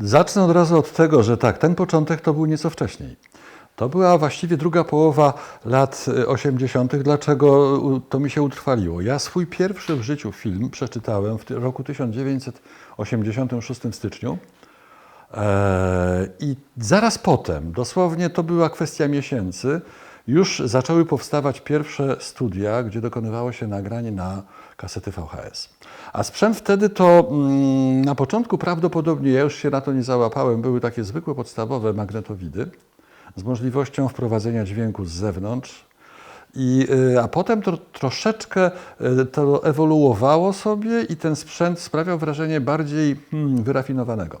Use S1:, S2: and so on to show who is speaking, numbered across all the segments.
S1: Zacznę od razu od tego, że tak, ten początek to był nieco wcześniej. To była właściwie druga połowa lat y, 80. Dlaczego u- to mi się utrwaliło? Ja swój pierwszy w życiu film przeczytałem w roku 1986 w styczniu. E, I zaraz potem, dosłownie to była kwestia miesięcy, już zaczęły powstawać pierwsze studia, gdzie dokonywało się nagranie na kasety VHS. A sprzęt wtedy to mm, na początku prawdopodobnie, ja już się na to nie załapałem, były takie zwykłe podstawowe magnetowidy z możliwością wprowadzenia dźwięku z zewnątrz. I, y, a potem to troszeczkę y, to ewoluowało sobie i ten sprzęt sprawiał wrażenie bardziej hmm, wyrafinowanego.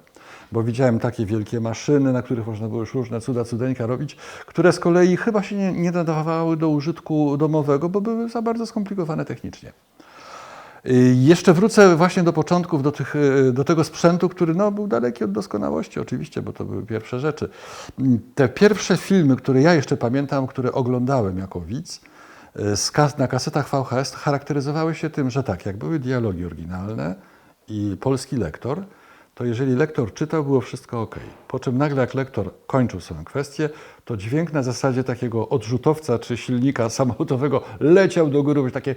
S1: Bo widziałem takie wielkie maszyny, na których można było już różne cuda, cudeńka robić, które z kolei chyba się nie, nie nadawały do użytku domowego, bo były za bardzo skomplikowane technicznie. Y, Jeszcze wrócę właśnie do początków, do, tych, y, do tego sprzętu, który no, był daleki od doskonałości, oczywiście, bo to były pierwsze rzeczy. Mm, Te pierwsze filmy, które ja jeszcze pamiętam, które oglądałem jako widz, y, na kasetach VHS charakteryzowały się tym, że tak, jak były dialogi oryginalne i polski lektor, to jeżeli lektor czytał, było wszystko ok. Po czym nagle, jak lektor kończył swoją kwestię, to dźwięk na zasadzie takiego odrzutowca czy silnika samochodowego leciał do góry, takie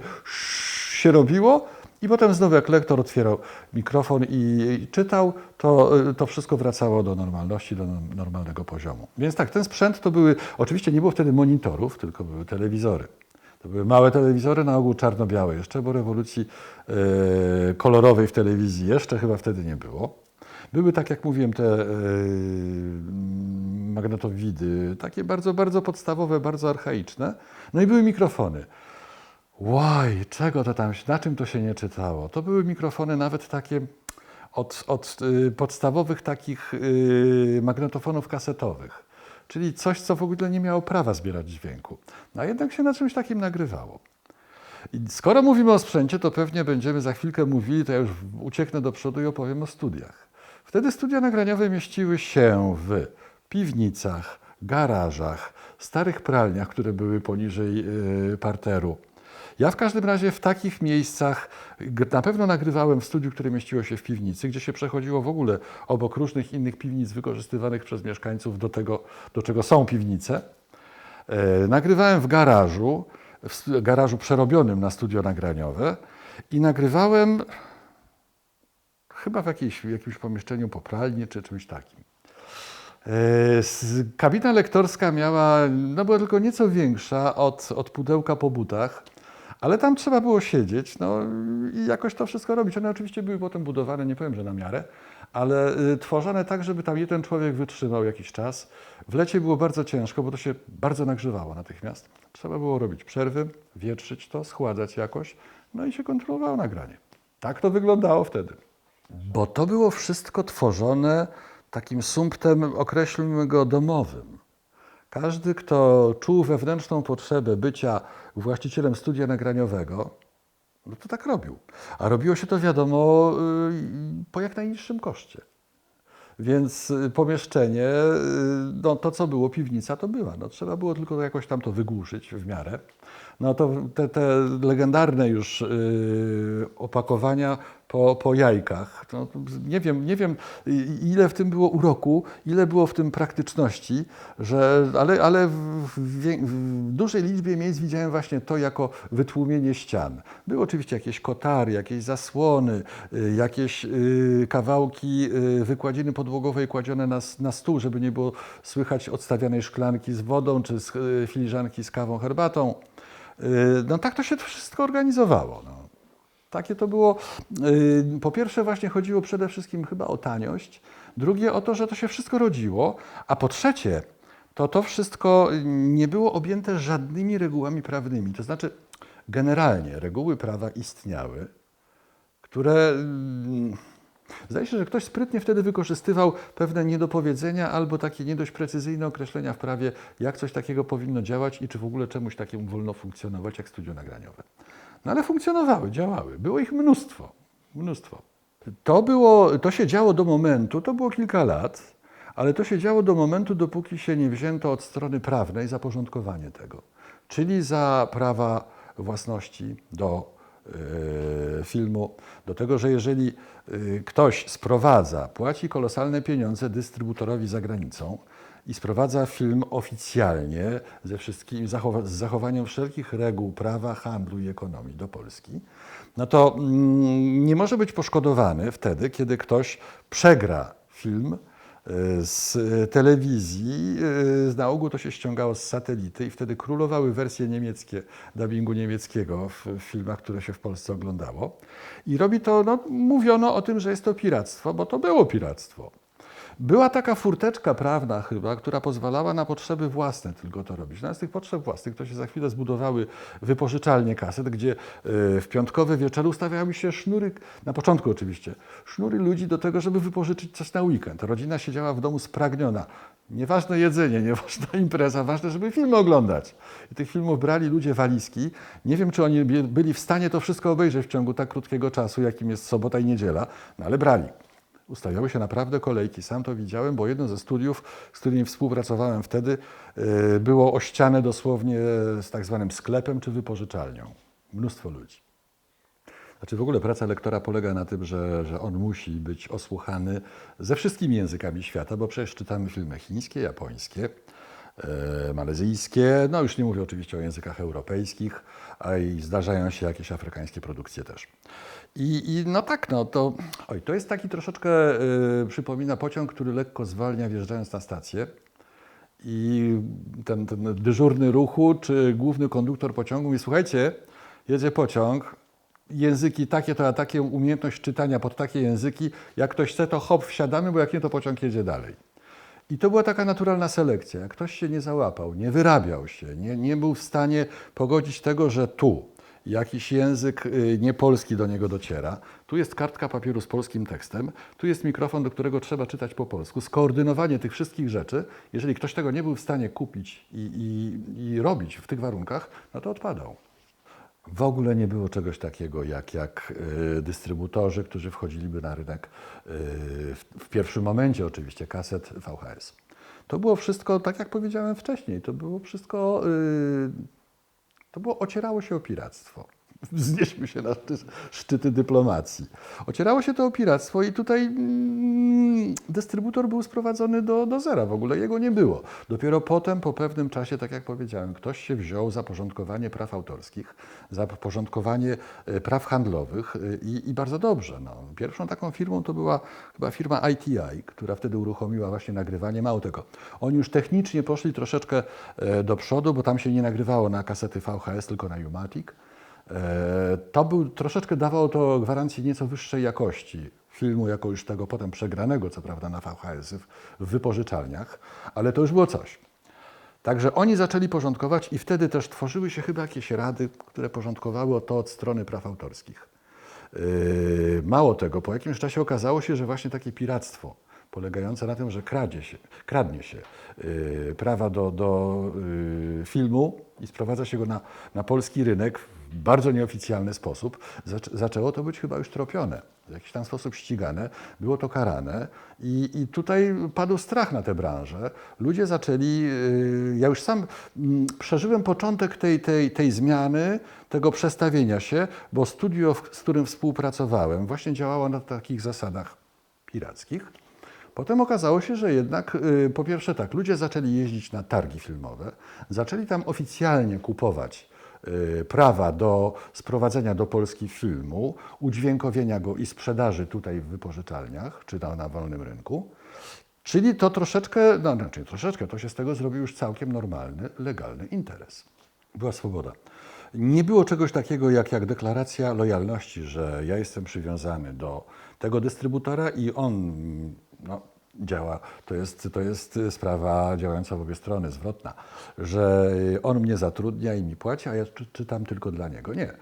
S1: się robiło i potem znowu jak lektor otwierał mikrofon i, czytał, to, y, to wszystko wracało do normalności, do norm- normalnego poziomu. Więc tak, ten sprzęt to były, oczywiście nie było wtedy monitorów, tylko były telewizory. To były małe telewizory, na ogół czarno-białe jeszcze, bo rewolucji y, kolorowej w telewizji jeszcze chyba wtedy nie było. Były, tak jak mówiłem, te y, magnetowidy, takie bardzo, bardzo podstawowe, bardzo archaiczne. No i były mikrofony. Łaj, czego to tam, na czym to się nie czytało? To były mikrofony nawet takie od, od y, podstawowych takich y, magnetofonów kasetowych, czyli coś, co w ogóle nie miało prawa zbierać dźwięku. No a jednak się na czymś takim nagrywało. I skoro mówimy o sprzęcie, to pewnie będziemy za chwilkę mówili, to ja już ucieknę do przodu i opowiem o studiach. Wtedy studia nagraniowe mieściły się w piwnicach, garażach, starych pralniach, które były poniżej y, parteru. Ja w każdym razie w takich miejscach na pewno nagrywałem w studiu, które mieściło się w piwnicy, gdzie się przechodziło w ogóle obok różnych innych piwnic wykorzystywanych przez mieszkańców do tego, do czego są piwnice. E, Nagrywałem w garażu, w garażu przerobionym na studio nagraniowe i nagrywałem chyba w, jakiejś, w jakimś pomieszczeniu popralni czy czymś takim. E, Kabina lektorska miała, no była tylko nieco większa od, od pudełka po butach, ale tam trzeba było siedzieć no, i jakoś to wszystko robić. One oczywiście były potem budowane, nie powiem, że na miarę, ale y, tworzone tak, żeby tam jeden człowiek wytrzymał jakiś czas. W lecie było bardzo ciężko, bo to się bardzo nagrzewało natychmiast. Trzeba było robić przerwy, wietrzyć to, schładzać jakoś, no i się kontrolowało nagranie. Tak to wyglądało wtedy. Bo to było wszystko tworzone takim sumptem, określmy go domowym. Każdy, kto czuł wewnętrzną potrzebę bycia właścicielem studia nagraniowego, no to tak robił. A robiło się to, wiadomo, y, po jak najniższym koszcie. Więc y, pomieszczenie, y, no to co było, piwnica to była. No, trzeba było tylko jakoś tam to wygłuszyć w miarę. No to te, te legendarne już y, opakowania po, po jajkach. No, nie, wiem, nie wiem, ile w tym było uroku, ile było w tym praktyczności, że, ale, ale w, w, w dużej liczbie miejsc widziałem właśnie to jako wytłumienie ścian. Były oczywiście jakieś kotary, jakieś zasłony, y, jakieś y, kawałki y, wykładziny podłogowej kładzione na, na stół, żeby nie było słychać odstawianej szklanki z wodą czy z filiżanki z kawą, herbatą. Y, No tak to się wszystko organizowało. No. Takie to było. y, Po pierwsze, właśnie chodziło przede wszystkim chyba o taniość. Drugie o to, że to się wszystko rodziło. A po trzecie, to to wszystko nie było objęte żadnymi regułami prawnymi. To znaczy, generalnie reguły prawa istniały, które. Zdaje się, że ktoś sprytnie wtedy wykorzystywał pewne niedopowiedzenia albo takie nie dość precyzyjne określenia w prawie, jak coś takiego powinno działać i czy w ogóle czemuś takiemu wolno funkcjonować jak studio nagraniowe. No ale funkcjonowały, działały. Było ich mnóstwo. Mnóstwo. To, było, to się działo do momentu, to było kilka lat, ale to się działo do momentu, dopóki się nie wzięto od strony prawnej za porządkowanie tego. Czyli za prawa własności do filmu, do tego, że jeżeli y, ktoś sprowadza, płaci kolosalne pieniądze dystrybutorowi za granicą i sprowadza film oficjalnie ze wszystkim, z zachowaniem wszelkich reguł prawa, handlu i ekonomii do Polski, no to mm, nie może być poszkodowany wtedy, kiedy ktoś przegra film z telewizji, y, na ogół to się ściągało z satelity i wtedy królowały wersje niemieckie, dubbingu niemieckiego w, filmach, które się w Polsce oglądało. I robi to, no, mówiono o tym, że jest to piractwo, bo to było piractwo. Była taka furteczka prawna chyba, która pozwalała na potrzeby własne tylko to robić. No, z tych potrzeb własnych to się za chwilę zbudowały wypożyczalnie kaset, gdzie y, w piątkowe wieczory ustawiały się sznury, na początku oczywiście, sznury ludzi do tego, żeby wypożyczyć coś na weekend. Rodzina siedziała w domu spragniona. Nieważne jedzenie, nieważna impreza, ważne, żeby filmy oglądać. I tych filmów brali ludzie walizki. Nie wiem, czy oni byli w stanie to wszystko obejrzeć w ciągu tak krótkiego czasu, jakim jest sobota i niedziela, no ale brali. Ustawiały się naprawdę kolejki. Sam to widziałem, bo jedno ze studiów, z którymi współpracowałem wtedy, y, było ościane dosłownie z tak zwanym sklepem czy wypożyczalnią. Mnóstwo ludzi. Znaczy w ogóle praca lektora polega na tym, że, że on musi być osłuchany ze wszystkimi językami świata, bo przecież czytamy filmy chińskie, japońskie, e, malezyjskie, no już nie mówię oczywiście o językach europejskich, a i zdarzają się jakieś afrykańskie produkcje też. I, i no tak, no to, oj, to jest taki troszeczkę, e, przypomina pociąg, który lekko zwalnia wjeżdżając na stację. I ten, ten dyżurny ruchu, czy główny konduktor pociągu mówi, słuchajcie, jedzie pociąg, języki takie to, a takie umiejętność czytania pod takie języki, jak ktoś chce, to hop, wsiadamy, bo jak nie, to pociąg jedzie dalej. I to była taka naturalna selekcja. Jak ktoś się nie załapał, nie wyrabiał się, nie, nie był w stanie pogodzić tego, że tu jakiś język y, niepolski do niego dociera, tu jest kartka papieru z polskim tekstem, tu jest mikrofon, do którego trzeba czytać po polsku. Skoordynowanie tych wszystkich rzeczy, jeżeli ktoś tego nie był w stanie kupić i, i, i robić w tych warunkach, no to odpadał. W ogóle nie było czegoś takiego jak, jak y, dystrybutorzy, którzy wchodziliby na rynek y, w, w pierwszym momencie oczywiście kaset VHS. To było wszystko, tak jak powiedziałem wcześniej, to było wszystko, y, to było, ocierało się o piractwo. Wznieśmy się na szczyty dyplomacji. Ocierało się to o piractwo i tutaj mm, dystrybutor był sprowadzony do, do zera, w ogóle jego nie było. Dopiero potem, po pewnym czasie, tak jak powiedziałem, ktoś się wziął za porządkowanie praw autorskich, za porządkowanie e, praw handlowych e, i, i bardzo dobrze. No. Pierwszą taką firmą to była chyba firma ITI, która wtedy uruchomiła właśnie nagrywanie. Mało tego, oni już technicznie poszli troszeczkę e, do przodu, bo tam się nie nagrywało na kasety VHS, tylko na Umatic. E, To był, troszeczkę dawało to gwarancję nieco wyższej jakości filmu, jako już tego potem przegranego, co prawda, na VHS w, wypożyczalniach, ale to już było coś. Także oni zaczęli porządkować i wtedy też tworzyły się chyba jakieś rady, które porządkowały to od strony praw autorskich. Yy, Mało tego, po jakimś czasie okazało się, że właśnie takie piractwo, polegające na tym, że kradzie się, kradnie się yy, prawa do, do filmu i sprowadza się go na, na polski rynek bardzo nieoficjalny sposób, zac- zaczęło to być chyba już tropione, w jakiś tam sposób ścigane, było to karane i, i tutaj padł strach na tę branżę. Ludzie zaczęli, yy, ja już sam mm, przeżyłem początek tej, tej, tej zmiany, tego przestawienia się, bo studio, z którym współpracowałem, właśnie działało na takich zasadach pirackich. Potem okazało się, że jednak, y, po pierwsze tak, ludzie zaczęli jeździć na targi filmowe, zaczęli tam oficjalnie kupować y, prawa do sprowadzenia do Polski filmu, udźwiękowienia go i sprzedaży tutaj w wypożyczalniach, czy na, na wolnym rynku. Czyli to troszeczkę, no znaczy troszeczkę, to się z tego zrobił już całkiem normalny, legalny interes. Była swoboda. Nie było czegoś takiego jak, jak deklaracja lojalności, że ja jestem przywiązany do tego dystrybutora i on no, działa. To jest, to jest sprawa działająca w obie strony, zwrotna, że on mnie zatrudnia i mi płaci, a ja czy, czytam tylko dla niego. Nie.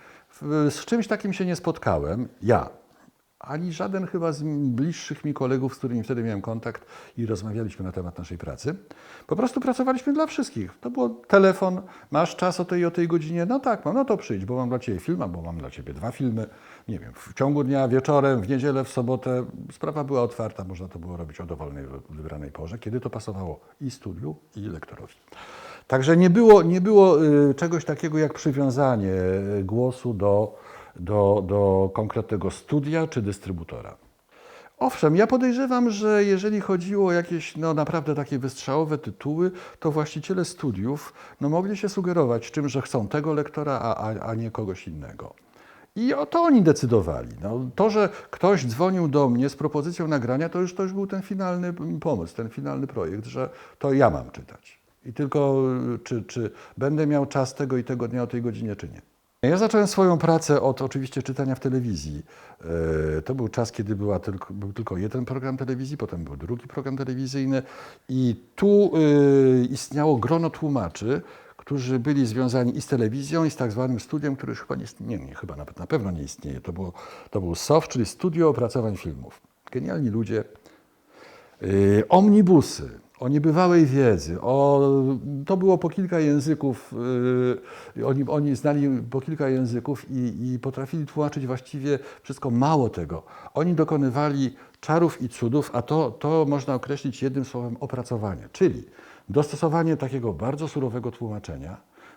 S1: Z czymś takim się nie spotkałem. Ja, ani żaden chyba z bliższych mi kolegów, z którymi wtedy miałem kontakt i rozmawialiśmy na temat naszej pracy. Po prostu pracowaliśmy dla wszystkich. To był telefon, masz czas o tej o tej godzinie? No tak, mam, no to przyjdź, bo mam dla Ciebie film, albo mam dla Ciebie dwa filmy. Nie wiem, w ciągu dnia, wieczorem, w niedzielę, w sobotę. Sprawa była otwarta, można to było robić o dowolnej, wybranej porze, kiedy to pasowało i studiu, i lektorowi. Także nie było, nie było y, czegoś takiego jak przywiązanie y, głosu do do, do konkretnego studia czy dystrybutora. Owszem, ja podejrzewam, że jeżeli chodziło o jakieś no, naprawdę takie wystrzałowe tytuły, to właściciele studiów no, mogli się sugerować czym, że chcą tego lektora, a, a, a nie kogoś innego. I o to oni decydowali. No, to, że ktoś dzwonił do mnie z propozycją nagrania, to już, to już był ten finalny pomysł, ten finalny projekt, że to ja mam czytać. I tylko y, czy, czy będę miał czas tego i tego dnia o tej godzinie, czy nie. Ja zacząłem swoją pracę od oczywiście czytania w telewizji. E, To był czas, kiedy była tylko, był tylko jeden program telewizji, potem był drugi program telewizyjny i tu y, istniało grono tłumaczy, którzy byli związani i z telewizją, i z tak zwanym studiem, które już chyba nie istnieje, nie, chyba nawet na pewno nie istnieje. To, było, to był SOF, czyli Studio Opracowań Filmów. Genialni ludzie, Y, omnibusy o niebywałej wiedzy, o, to było po kilka języków, y, oni, oni znali po kilka języków i, i potrafili tłumaczyć właściwie wszystko. Mało tego, oni dokonywali czarów i cudów, a to, to można określić jednym słowem opracowanie, czyli dostosowanie takiego bardzo surowego tłumaczenia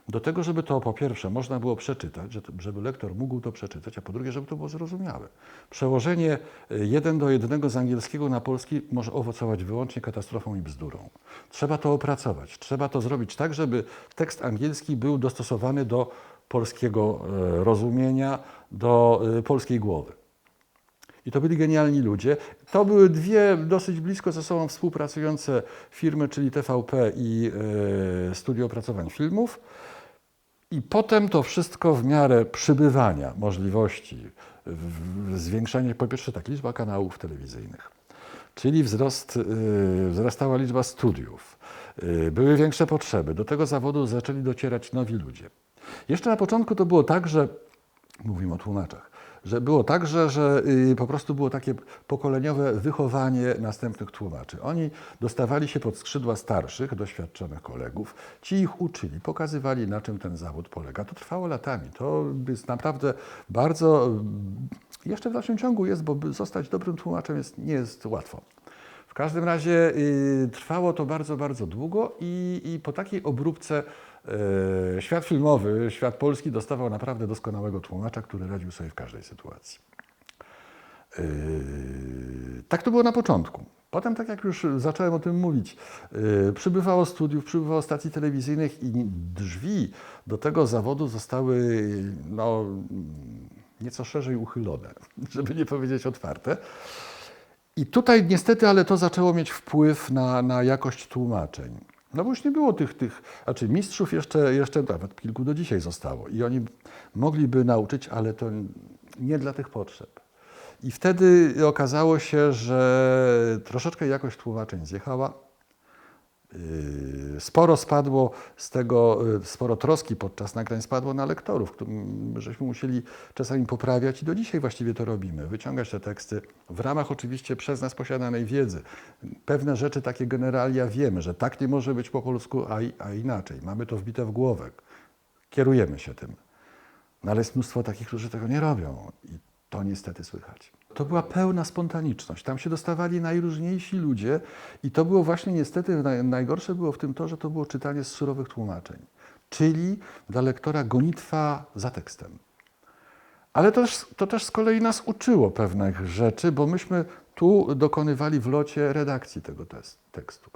S1: do tego, żeby to po pierwsze można było przeczytać, że- żeby lektor mógł to przeczytać, a po drugie, żeby to było zrozumiałe. Przełożenie y, jeden do jednego z angielskiego na polski może owocować wyłącznie katastrofą i bzdurą. Trzeba to opracować, trzeba to zrobić tak, żeby tekst angielski był dostosowany do polskiego e, rozumienia, do e, polskiej głowy. I to byli genialni ludzie. To były dwie dosyć blisko ze sobą współpracujące firmy, czyli TVP i e, Studio Opracowań Filmów. I potem to wszystko w miarę przybywania możliwości, zwiększanie po pierwsze tak liczba kanałów telewizyjnych, czyli wzrost, y, wzrastała liczba studiów, y, były większe potrzeby. Do tego zawodu zaczęli docierać nowi ludzie. Jeszcze na początku to było tak, że mówimy o tłumaczach, że było tak, że, y, po prostu było takie pokoleniowe wychowanie następnych tłumaczy. Oni dostawali się pod skrzydła starszych, doświadczonych kolegów, ci ich uczyli, pokazywali na czym ten zawód polega. To trwało latami. To jest naprawdę bardzo, mm, jeszcze w dalszym ciągu jest, bo zostać dobrym tłumaczem jest, nie jest łatwo. W każdym razie y, trwało to bardzo, bardzo długo i, i po takiej obróbce y, świat filmowy, świat polski dostawał naprawdę doskonałego tłumacza, który radził sobie w każdej sytuacji. Yy, tak to było na początku. Potem, tak jak już zacząłem o tym mówić, yy, przybywało studiów, przybywało stacji telewizyjnych i drzwi do tego zawodu zostały no, nieco szerzej uchylone, żeby nie powiedzieć otwarte. I tutaj niestety, ale to zaczęło mieć wpływ na, na jakość tłumaczeń. No bo już nie było tych, tych znaczy mistrzów jeszcze, jeszcze nawet kilku do dzisiaj zostało i oni mogliby nauczyć, ale to nie dla tych potrzeb. I wtedy okazało się, że troszeczkę jakość tłumaczeń zjechała. Yy, Sporo spadło z tego, yy, sporo troski podczas nagrań spadło na lektorów, żeśmy musieli czasami poprawiać i do dzisiaj właściwie to robimy. Wyciągać te teksty w ramach oczywiście przez nas posiadanej wiedzy. Pewne rzeczy, takie generalia wiemy, że tak nie może być po polsku, a, a inaczej. Mamy to wbite w głowę. Kierujemy się tym. No ale jest mnóstwo takich, którzy tego nie robią i to niestety słychać. To była pełna spontaniczność. Tam się dostawali najróżniejsi ludzie i to było właśnie niestety, naj- najgorsze było w tym to, że to było czytanie z surowych tłumaczeń. Czyli dla lektora gonitwa za tekstem. Ale to też, to też z kolei nas uczyło pewnych rzeczy, bo myśmy tu dokonywali w locie redakcji tego tekstu.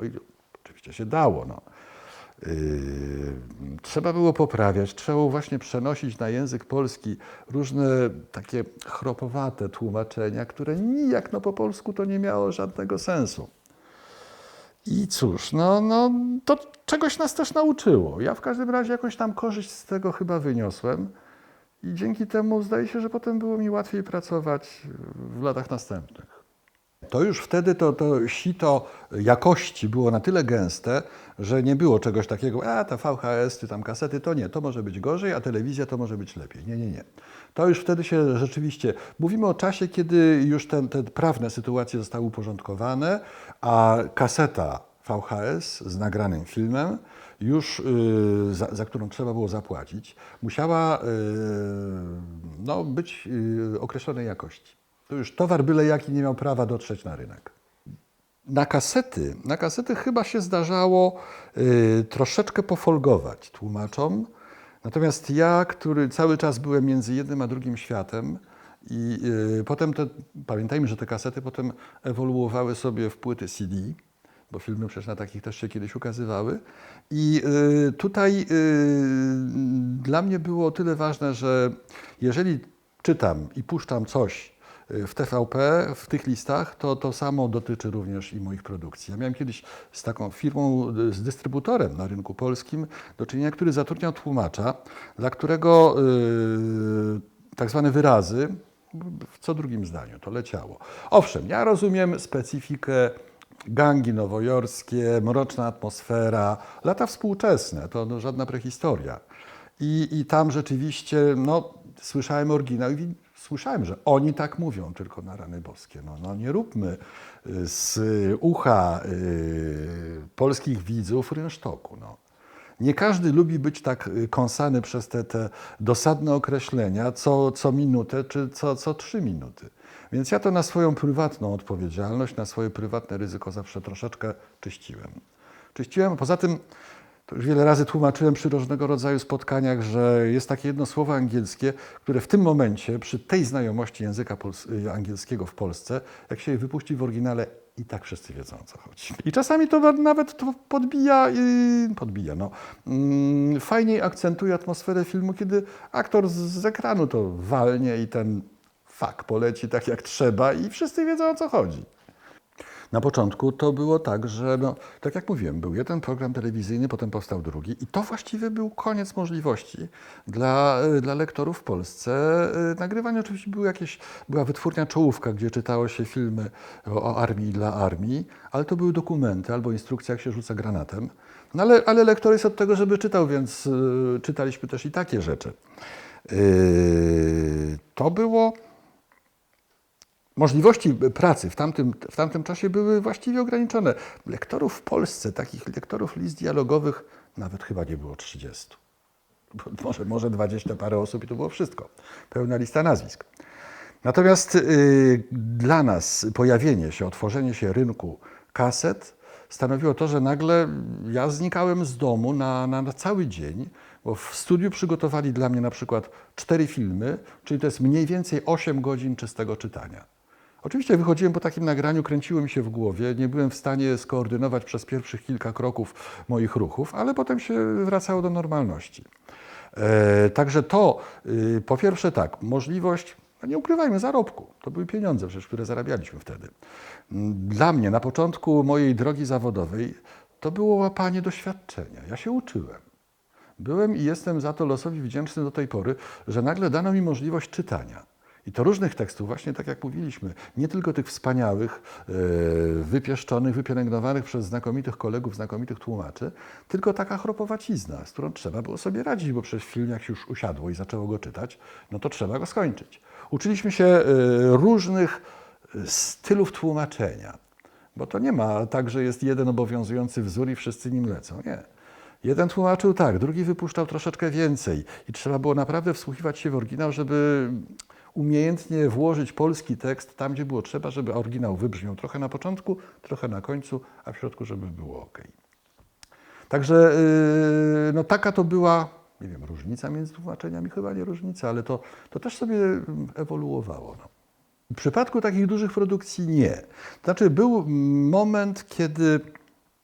S1: Oczywiście się dało. No. Yy, trzeba było poprawiać, trzeba było właśnie przenosić na język polski różne takie chropowate tłumaczenia, które nijak no, po polsku to nie miało żadnego sensu. I cóż, no, no to czegoś nas też nauczyło. Ja w każdym razie jakąś tam korzyść z tego chyba wyniosłem. I dzięki temu zdaje się, że potem było mi łatwiej pracować w latach następnych. To już wtedy to, to sito jakości było na tyle gęste, że nie było czegoś takiego, a ta VHS czy tam kasety, to nie, to może być gorzej, a telewizja to może być lepiej. Nie, nie, nie. To już wtedy się rzeczywiście, mówimy o czasie, kiedy już ten, te prawne sytuacje zostały uporządkowane, a kaseta VHS z nagranym filmem, już y, za, za którą trzeba było zapłacić, musiała y, no, być y, określonej jakości. To już towar byle jaki nie miał prawa dotrzeć na rynek. Na kasety, na kasety chyba się zdarzało y, troszeczkę pofolgować tłumaczom. Natomiast ja, który cały czas byłem między jednym a drugim światem i y, potem te, pamiętajmy, że te kasety potem ewoluowały sobie w płyty CD, bo filmy przecież na takich też się kiedyś ukazywały. I y, tutaj y, dla mnie było o tyle ważne, że jeżeli czytam i puszczam coś w TVP, w tych listach, to to samo dotyczy również i moich produkcji. Ja miałem kiedyś z taką firmą, z dystrybutorem na rynku polskim do czynienia, który zatrudniał tłumacza, dla którego y, tak zwane wyrazy w co drugim zdaniu to leciało. Owszem, ja rozumiem specyfikę gangi nowojorskie, mroczna atmosfera, lata współczesne, to no, żadna prehistoria. I, I tam rzeczywiście, no, słyszałem oryginał i słyszałem, że oni tak mówią, tylko na rany boskie. No, no nie róbmy y, z ucha y, polskich widzów rynsztoku. No. Nie każdy lubi być tak y, kąsany przez te, te dosadne określenia co, co minutę czy co, co trzy minuty. Więc ja to na swoją prywatną odpowiedzialność, na swoje prywatne ryzyko zawsze troszeczkę czyściłem. Czyściłem, poza tym to już wiele razy tłumaczyłem przy różnego rodzaju spotkaniach, że jest takie jedno słowo angielskie, które w tym momencie, przy tej znajomości języka y, angielskiego w Polsce, jak się je wypuści w oryginale, i tak wszyscy wiedzą o co chodzi. I czasami to nawet to podbija, yy, podbija, no. Mm, fajniej akcentuje atmosferę filmu, kiedy aktor z ekranu to walnie i ten fak poleci tak jak trzeba i wszyscy wiedzą o co chodzi. Na początku to było tak, że no, tak jak mówiłem, był jeden program telewizyjny, potem powstał drugi i to właściwie był koniec możliwości dla, y, dla lektorów w Polsce. Y, Nagrywanie oczywiście były jakieś, była wytwórnia czołówka, gdzie czytało się filmy o, armii dla armii, ale to były dokumenty albo instrukcje, jak się rzuca granatem. No ale, ale lektor jest od tego, żeby czytał, więc y, czytaliśmy też i takie rzeczy. To było Możliwości pracy w tamtym, w tamtym czasie były właściwie ograniczone. Lektorów w Polsce, takich lektorów list dialogowych, nawet chyba nie było 30. Bo Może, może 20 parę osób i to było wszystko. Pełna lista nazwisk. Natomiast y, dla nas pojawienie się, otworzenie się rynku kaset stanowiło to, że nagle ja znikałem z domu na, na, na cały dzień, bo w studiu przygotowali dla mnie na przykład cztery filmy, czyli to jest mniej więcej 8 godzin czystego czytania. Oczywiście wychodziłem po takim nagraniu, kręciło mi się w głowie, nie byłem w stanie skoordynować przez pierwszych kilka kroków moich ruchów, ale potem się wracało do normalności. E, także to, y, po pierwsze tak, możliwość, no nie ukrywajmy, zarobku. To były pieniądze przecież, które zarabialiśmy wtedy. Mm, Dla mnie na początku mojej drogi zawodowej to było łapanie doświadczenia. Ja się uczyłem. Byłem i jestem za to losowi wdzięczny do tej pory, że nagle dano mi możliwość czytania. I to różnych tekstów, właśnie tak jak mówiliśmy, nie tylko tych wspaniałych, e, wypieszczonych, wypielęgnowanych przez znakomitych kolegów, znakomitych tłumaczy, tylko taka chropowacizna, z którą trzeba było sobie radzić, bo przecież film jak się już usiadło i zaczęło go czytać, no to trzeba go skończyć. Uczyliśmy się e, różnych e, stylów tłumaczenia, bo to nie ma tak, że jest jeden obowiązujący wzór i wszyscy nim lecą. Nie. Jeden tłumaczył tak, drugi wypuszczał troszeczkę więcej i trzeba było naprawdę wsłuchiwać się w oryginał, żeby umiejętnie włożyć polski tekst tam, gdzie było trzeba, żeby oryginał wybrzmiał trochę na początku, trochę na końcu, a w środku, żeby było ok. Także yy, no taka to była, nie wiem, różnica między tłumaczeniami, chyba nie różnica, ale to, to też sobie mm, ewoluowało. No. W przypadku takich dużych produkcji nie. Znaczy był moment, kiedy,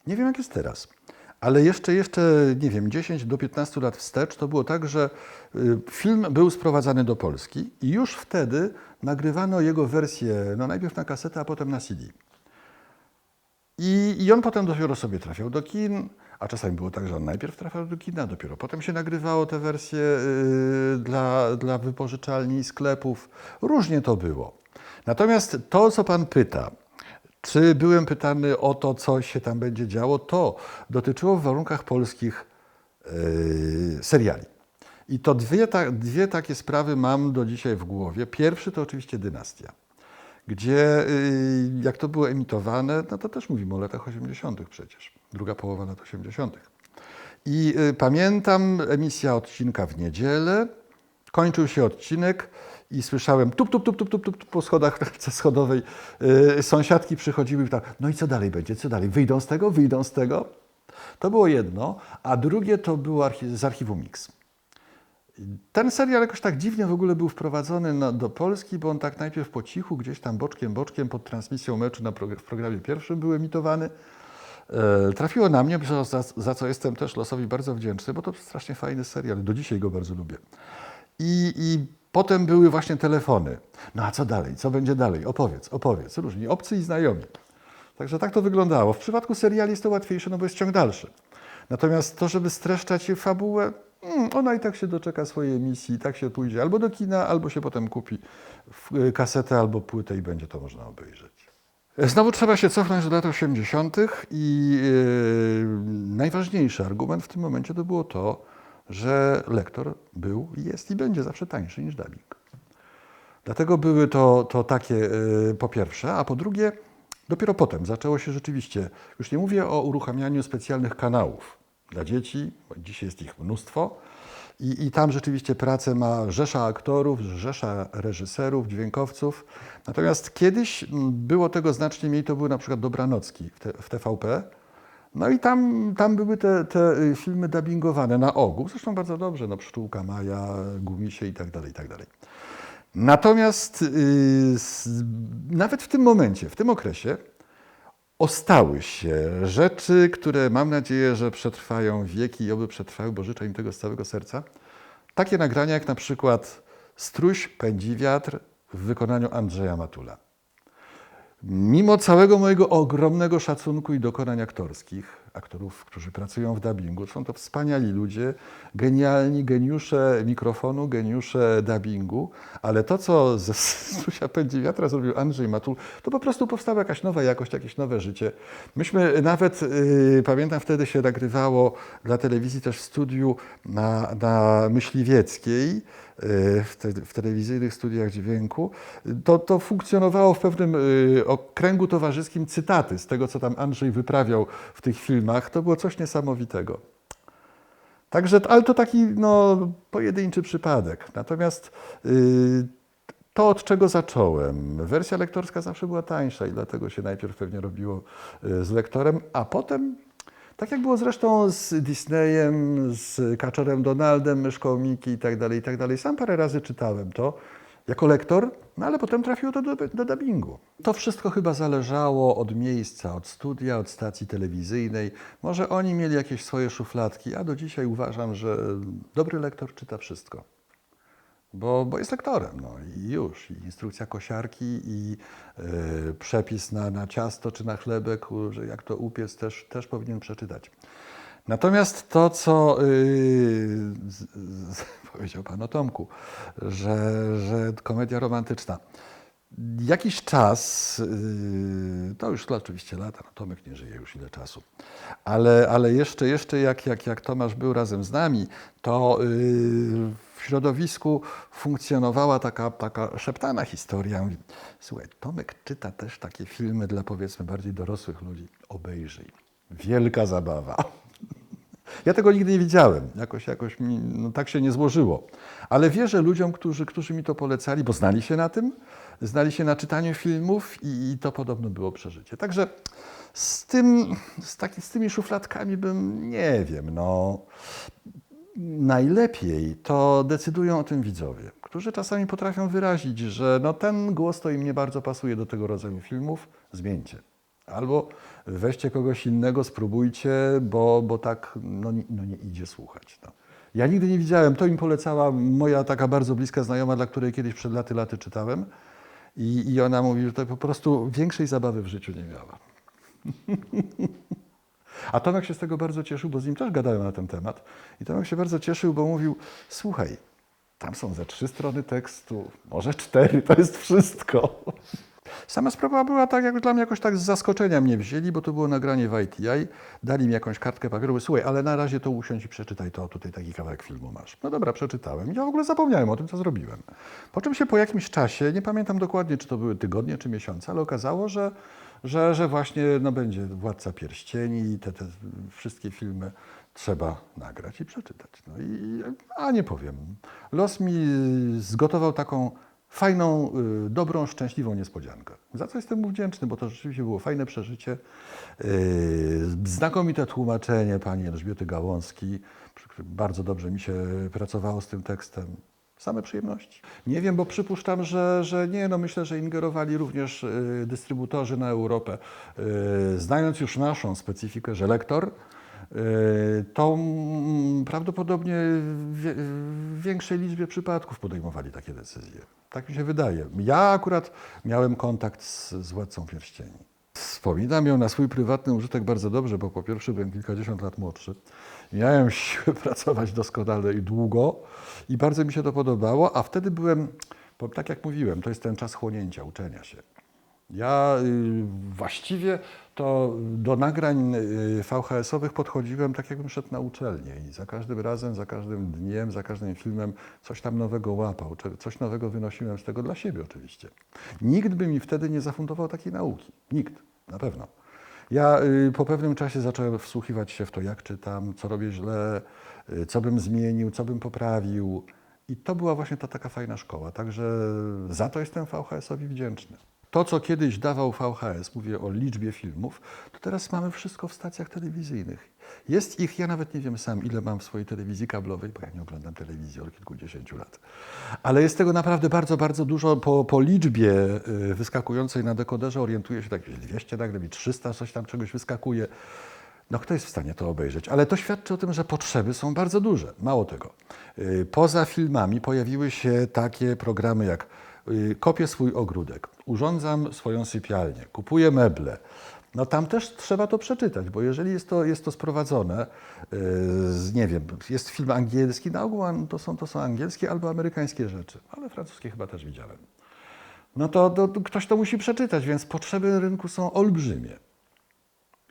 S1: nie wiem jak jest teraz, ale jeszcze, jeszcze, nie wiem, 10 do 15 lat wstecz to było tak, że y, film był sprowadzany do Polski i już wtedy nagrywano jego wersję, no najpierw na kasetę, a potem na CD. I, I on potem dopiero sobie trafiał do kin, a czasami było tak, że on najpierw trafiał do kina, dopiero potem się nagrywało te wersje y, dla, dla wypożyczalni i sklepów. Różnie to było. Natomiast to, co Pan pyta, czy byłem pytany o to, co się tam będzie działo, to dotyczyło w warunkach polskich y, seriali. I to dwie, ta, dwie takie sprawy mam do dzisiaj w głowie. Pierwszy to oczywiście Dynastia gdzie y, jak to było emitowane, no to też mówimy o latach 80. przecież, druga połowa lat 80. I y, pamiętam emisja odcinka w niedzielę, kończył się odcinek i słyszałem tup, tup, tup, tup, tup, tup, tup po schodach schodowej. Y, Sąsiadki przychodziły i tak, no i co dalej będzie, co dalej, wyjdą z tego, wyjdą z tego? To było jedno, a drugie to było archi- z archiwum Mix Ten serial jakoś tak dziwnie w ogóle był wprowadzony na, do Polski, bo on tak najpierw po cichu, gdzieś tam boczkiem, boczkiem pod transmisją meczu na w programie pierwszym był emitowany. E, trafiło na mnie, za, za co jestem też losowi bardzo wdzięczny, bo to strasznie fajny serial. Do dzisiaj go bardzo lubię. I, I potem były właśnie telefony. No a co dalej? Co będzie dalej? Opowiedz, opowiedz. Różni, obcy i znajomi. Także tak to wyglądało. W przypadku seriali jest to łatwiejsze, no bo jest ciąg dalszy. Natomiast to, żeby streszczać fabułę, mm, ona i tak się doczeka swojej emisji, i tak się pójdzie albo do kina, albo się potem kupi y, kasetę albo płytę i będzie to można obejrzeć. Znowu trzeba się cofnąć do lat 80. i yy, najważniejszy argument w tym momencie to było to, że lektor był, jest i będzie zawsze tańszy niż dubbing. Dlatego były to, to takie yy, po pierwsze, a po drugie, dopiero potem zaczęło się rzeczywiście, już nie mówię o uruchamianiu specjalnych kanałów dla dzieci, bo dzisiaj jest ich mnóstwo, i, I tam rzeczywiście pracę ma rzesza aktorów, rzesza reżyserów, dźwiękowców. Natomiast kiedyś mm, było tego znacznie mniej, to były na przykład Dobranocki w, te, w TVP. No i tam, tam były te, te y, filmy dubbingowane na ogół, zresztą bardzo dobrze, no Pszczółka Maja, Gumisie i tak dalej, i tak dalej. Natomiast y, s- nawet w tym momencie, w tym okresie, ostały się rzeczy, które mam nadzieję, że przetrwają wieki i oby przetrwały, bo życzę im tego z całego serca. Takie nagrania jak na przykład Struś pędzi wiatr w wykonaniu Andrzeja Matula. Mimo całego mojego ogromnego szacunku i dokonań aktorskich, aktorów, którzy pracują w dubbingu, są to wspaniali ludzie, genialni, geniusze mikrofonu, geniusze dubbingu, ale to, co ze Strusia Pędzi Wiatra zrobił Andrzej Matul, to po prostu powstała jakaś nowa jakość, jakieś nowe życie. Myśmy nawet, yy, pamiętam wtedy się nagrywało dla telewizji też w studiu na, na Myśliwieckiej, w, te, w telewizyjnych studiach dźwięku, to, to funkcjonowało w pewnym yy, okręgu towarzyskim cytaty z tego, co tam Andrzej wyprawiał w tych filmach. To było coś niesamowitego. Także, ale to taki no, pojedynczy przypadek. Natomiast yy, to, od czego zacząłem, wersja lektorska zawsze była tańsza i dlatego się najpierw pewnie robiło yy, z lektorem, a potem, tak jak było zresztą z Disneyem, z Kaczorem Donaldem, Myszką Miki i tak dalej, i tak. Sam parę razy czytałem to jako lektor, no ale potem trafiło to do, do dubbingu. To wszystko chyba zależało od miejsca, od studia, od stacji telewizyjnej. Może oni mieli jakieś swoje szufladki, a do dzisiaj uważam, że dobry lektor czyta wszystko. Bo, bo jest lektorem, no i już. I instrukcja kosiarki, i y, przepis na, na ciasto czy na chlebek, że jak to upiec, też, też powinien przeczytać. Natomiast to, co y, z, z, powiedział pan o Tomku, że, że komedia romantyczna. Jakiś czas, y, to już oczywiście lata, no Tomek nie żyje już ile czasu, ale, ale jeszcze, jeszcze jak, jak, jak Tomasz był razem z nami, to y, w środowisku funkcjonowała taka, taka szeptana historia. Mówi, Słuchaj, Tomek czyta też takie filmy dla powiedzmy bardziej dorosłych ludzi. Obejrzyj. Wielka zabawa. Ja tego nigdy nie widziałem. Jakoś, jakoś mi no, tak się nie złożyło. Ale wierzę ludziom, którzy, którzy mi to polecali, bo znali się na tym, znali się na czytaniu filmów i, i to podobno było przeżycie. Także z, tym, z, taki, z tymi szufladkami bym, nie wiem, no najlepiej to decydują o tym widzowie, którzy czasami potrafią wyrazić, że no ten głos to im nie bardzo pasuje do tego rodzaju filmów, zmieńcie. Albo weźcie kogoś innego, spróbujcie, bo, bo tak no, no nie idzie słuchać. No. Ja nigdy nie widziałem, to mi polecała moja taka bardzo bliska znajoma, dla której kiedyś przed laty laty czytałem i, i ona mówi, że to po prostu większej zabawy w życiu nie miała. A Tomek się z tego bardzo cieszył, bo z nim też gadałem na ten temat. I Tomek się bardzo cieszył, bo mówił: Słuchaj, tam są ze trzy strony tekstu, może cztery, to jest wszystko. Sama sprawa była tak, jak dla mnie jakoś tak z zaskoczenia mnie wzięli, bo to było nagranie w ITI, dali mi jakąś kartkę papieru, słuchaj, ale na razie to usiądź i przeczytaj to, tutaj taki kawałek filmu masz. No dobra, przeczytałem. Ja w ogóle zapomniałem o tym, co zrobiłem. Po czym się po jakimś czasie, nie pamiętam dokładnie, czy to były tygodnie, czy miesiące, ale okazało, że, że, że właśnie no, będzie Władca Pierścieni i te, te wszystkie filmy trzeba nagrać i przeczytać. No i, a nie powiem. Los mi zgotował taką fajną, y, dobrą, szczęśliwą niespodziankę. Za co jestem mu wdzięczny, bo to rzeczywiście było fajne przeżycie. Yy, Znakomite tłumaczenie pani Elżbiety którym bardzo dobrze mi się pracowało z tym tekstem. Same przyjemności. Nie wiem, bo przypuszczam, że, że nie, no myślę, że ingerowali również y, dystrybutorzy na Europę. Y, znając już naszą specyfikę, że lektor, y, to mm, prawdopodobnie w, większej liczbie przypadków podejmowali takie decyzje. Tak mi się wydaje. Ja akurat miałem kontakt z, z Władcą Pierścieni. Wspominam ją na swój prywatny użytek bardzo dobrze, bo po pierwsze byłem kilkadziesiąt lat młodszy. Miałem siłę pracować doskonale i długo i bardzo mi się to podobało, a wtedy byłem, tak jak mówiłem, to jest ten czas chłonięcia, uczenia się. Ja y, właściwie to do nagrań y, VHS-owych podchodziłem tak, jakbym szedł na uczelnię i za każdym razem, za każdym dniem, za każdym filmem coś tam nowego łapał, coś nowego wynosiłem z tego dla siebie oczywiście. Nikt by mi wtedy nie zafundował takiej nauki. Nikt, na pewno. Ja y, po pewnym czasie zacząłem wsłuchiwać się w to, jak czytam, co robię źle, co bym zmienił, co bym poprawił. I to była właśnie ta taka fajna szkoła. Także za to jestem VHS-owi wdzięczny. To, co kiedyś dawał VHS, mówię o liczbie filmów, to teraz mamy wszystko w stacjach telewizyjnych. Jest ich, ja nawet nie wiem sam, ile mam w swojej telewizji kablowej, bo ja nie oglądam telewizji od kilkudziesięciu lat. Ale jest tego naprawdę bardzo, bardzo dużo. Po, po liczbie y, wyskakującej na dekoderze orientuję się tak, jakieś 200 nagle mi 300, coś tam czegoś wyskakuje. No kto jest w stanie to obejrzeć? Ale to świadczy o tym, że potrzeby są bardzo duże. Mało tego. Y, Poza filmami pojawiły się takie programy jak y, kopię swój ogródek, urządzam swoją sypialnię, kupuję meble. No tam też trzeba to przeczytać, bo jeżeli jest to, jest to sprowadzone y, z, nie wiem, jest film angielski, na ogół to są, to są angielskie albo amerykańskie rzeczy, ale francuskie chyba też widziałem. No to, to, to ktoś to musi przeczytać, więc potrzeby rynku są olbrzymie.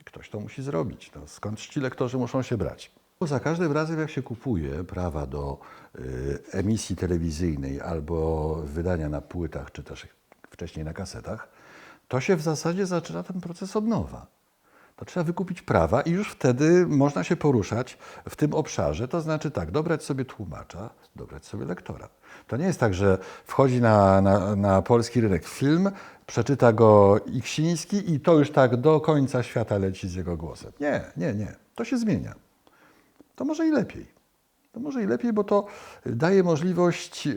S1: Ktoś to musi zrobić. No, skąd ci lektorzy muszą się brać? Za każdym razem, jak się kupuje prawa do y, emisji telewizyjnej albo wydania na płytach, czy też wcześniej na kasetach, to się w zasadzie zaczyna ten proces od nowa. To trzeba wykupić prawa i już wtedy można się poruszać w tym obszarze. To znaczy tak, dobrać sobie tłumacza, dobrać sobie lektora. To nie jest tak, że wchodzi na, na, na polski rynek film, przeczyta go Iksiński i to już tak do końca świata leci z jego głosem. Nie, nie, nie. To się zmienia. To może i lepiej. Może i lepiej, bo to daje możliwość yy,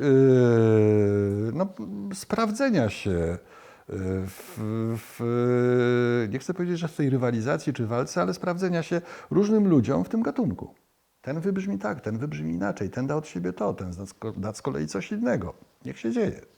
S1: no, sprawdzenia się yy, w, w, nie chcę powiedzieć, że w tej rywalizacji czy walce, ale sprawdzenia się różnym ludziom w tym gatunku. Ten wybrzmi tak, ten wybrzmi inaczej, ten da od siebie to, ten da z kolei coś innego. Niech się dzieje.